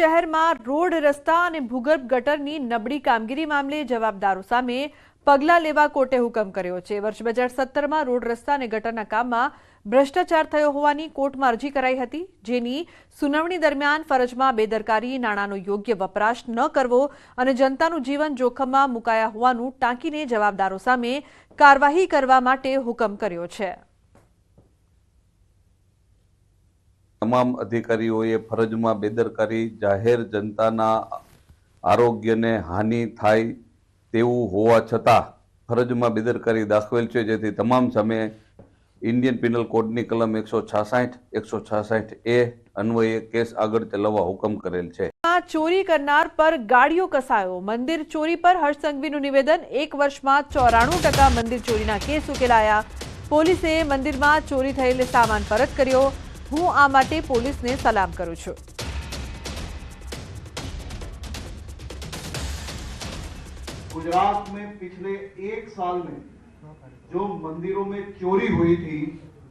શહેરમાં રોડ રસ્તા અને ભૂગર્ભ ગટરની નબળી કામગીરી મામલે જવાબદારો સામે પગલાં લેવા કોર્ટે હુકમ કર્યો છે વર્ષ બે હજાર સત્તરમાં રોડ રસ્તા અને ગટરના કામમાં ભ્રષ્ટાચાર થયો હોવાની કોર્ટમાં અરજી કરાઈ હતી જેની સુનાવણી દરમિયાન ફરજમાં બેદરકારી નાણાંનો યોગ્ય વપરાશ ન કરવો અને જનતાનું જીવન જોખમમાં મુકાયા હોવાનું ટાંકીને જવાબદારો સામે કાર્યવાહી કરવા માટે હુકમ કર્યો છે તમામ અધિકારીઓએ ફરજમાં બેદરકારી જાહેર જનતાના આરોગ્યને હાનિ થાય તેવું હોવા છતાં ફરજમાં બેદરકારી દાખવેલ છે. જેથી તમામ સામે ઇન્ડિયન પિનલ કોડની કલમ એકસો છાસઠ એકસો છાસઠ એ અન્વયે કેસ આગળ ચલાવવા હુકમ કરેલ છે. ચોરી કરનાર પર ગાડીઓ કસાયો. મંદિર ચોરી પર હર્ષ સંઘવીનું નિવેદન. એક વર્ષમાં ચોરાણું ટકા મંદિર ચોરીના કેસ ઉકેલાયા. પોલીસે મંદિરમાં ચોરી થયેલ સામાન પરત કર્યો. હું આ માટે પોલીસને સલામ કરું છું गुजरात में पिछले एक साल में जो मंदिरों में चोरी हुई थी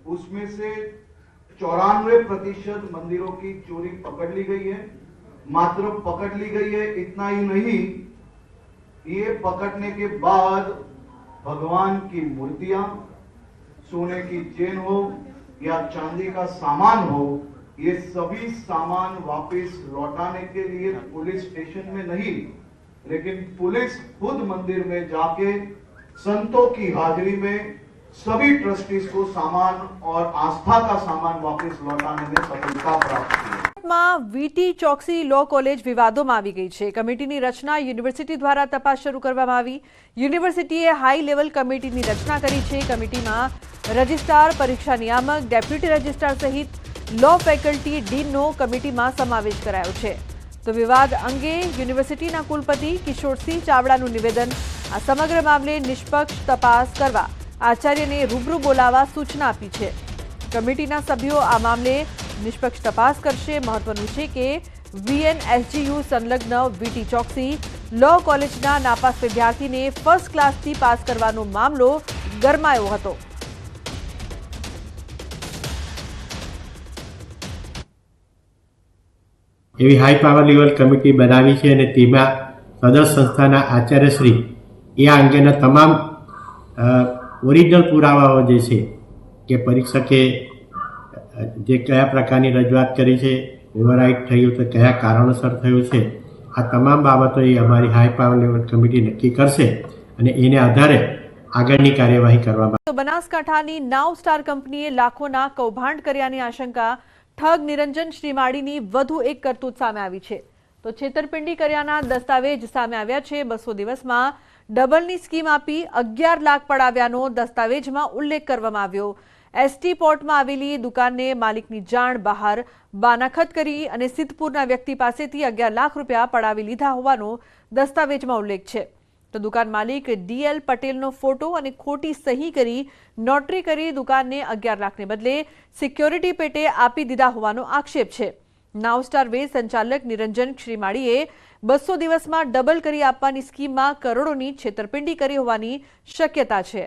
उसमें से चौरानवे प्रतिशत मंदिरों की चोरी पकड़ ली गई है मात्र पकड़ ली गई है इतना ही नहीं ये पकड़ने के बाद भगवान की मूर्तियां सोने की चेन हो या चांदी का सामान हो, ये सभी सामान वापस लौटाने के लिए पुलिस स्टेशन में नहीं, लेकिन पुलिस खुद मंदिर में जाके संतों की हाजिरी में सभी ट्रस्टीज को सामान और आस्था का सामान वापस लौटाने में सफलता प्राप्त की। है માં વીટી ચોકસી લો કોલેજ વિવાદોમાં આવી ગઈ છે. કમિટીની રચના યુનિવર્સિટી દ્વારા તપાસ શરૂ કરવામાં આવી. યુનિવર્સિટીએ હાઈ લેવલ કમિટીની રચના કરી છે. કમિટીમાં રજિસ્ટ્રાર, પરીક્ષા નિયામક, ડેપ્યુટી રજિસ્ટ્રાર સહિત લો ફેકલ્ટી ડીનનો કમિટીમાં સમાવેશ કરાયો છે. તો વિવાદ અંગે યુનિવર્સિટીના કુલપતિ કિશોરસિંહ ચાવડાનું નિવેદન. આ સમગ્ર મામલે નિષ્પક્ષ તપાસ કરવા આચાર્યને રૂબરૂ બોલાવવા સૂચના આપી છે. કમિટીના સભ્યો આ મામલે નિષ્પક્ષ તપાસ કરશે. મહત્વનું છે કે વીએનએસજીયુ સંલગ્ન વીટી ચોકસી લો કોલેજના નાપાસ વિદ્યાર્થીને ફર્સ્ટ ક્લાસથી પાસ કરવાનો મામલો ગરમાયો હતો. એવી હાઈ પાવર લેવલ કમિટી બનાવી છે અને તેમાં સદર સંસ્થાના આચાર્યશ્રી એ અંગેના તમામ ઓરિજિનલ પુરાવાઓ જે છે કે પરીક્ષકે જે કયા પ્રકારની રજૂઆત કરી છે ઓવરરાઇટ થયું તો કયા કારણોસર થયું છે, આ તમામ બાબતો એ અમારી હાઈ પાવર લેવલ કમિટી નક્કી કરશે અને એને આધારે આગળની કાર્યવાહી કરવામાં બનાસકાંઠાની નાવ સ્ટાર કંપનીએ લાખોના કૌભાંડ કર્યાની આશંકા ઠગ નિરંજન શ્રીમાળીની વધુ એક કરતૂત સામે આવી છે. તો છેતરપિંડી કર્યાના દસ્તાવેજ સામે આવ્યા છે. બસો દિવસમાં ડબલની સ્કીમ આપી અગિયાર લાખ પડાવ્યાનો દસ્તાવેજમાં ઉલ્લેખ કરવામાં આવ્યો. એસટી પોર્ટમાં આવેલી દુકાનને માલિકની જાણ બહાર બાનાખત કરી અને સિદ્ધપુરના વ્યક્તિ પાસેથી અગિયાર લાખ રૂપિયા પડાવી લીધા હોવાનો દસ્તાવેજમાં ઉલ્લેખ છે તો દુકાન માલિક ડીએલ પટેલનો ફોટો અને ખોટી સહી કરી નોટરી કરી દુકાનને અગિયાર લાખને બદલે સિક્યોરિટી પેટે આપી દીધા હોવાનો આક્ષેપ છે નાવસ્ટાર વે સંચાલક નિરંજન શ્રીમાળીએ બસો દિવસમાં ડબલ કરી આપવાની સ્કીમમાં કરોડોની છેતરપિંડી કરી હોવાની શક્યતા છે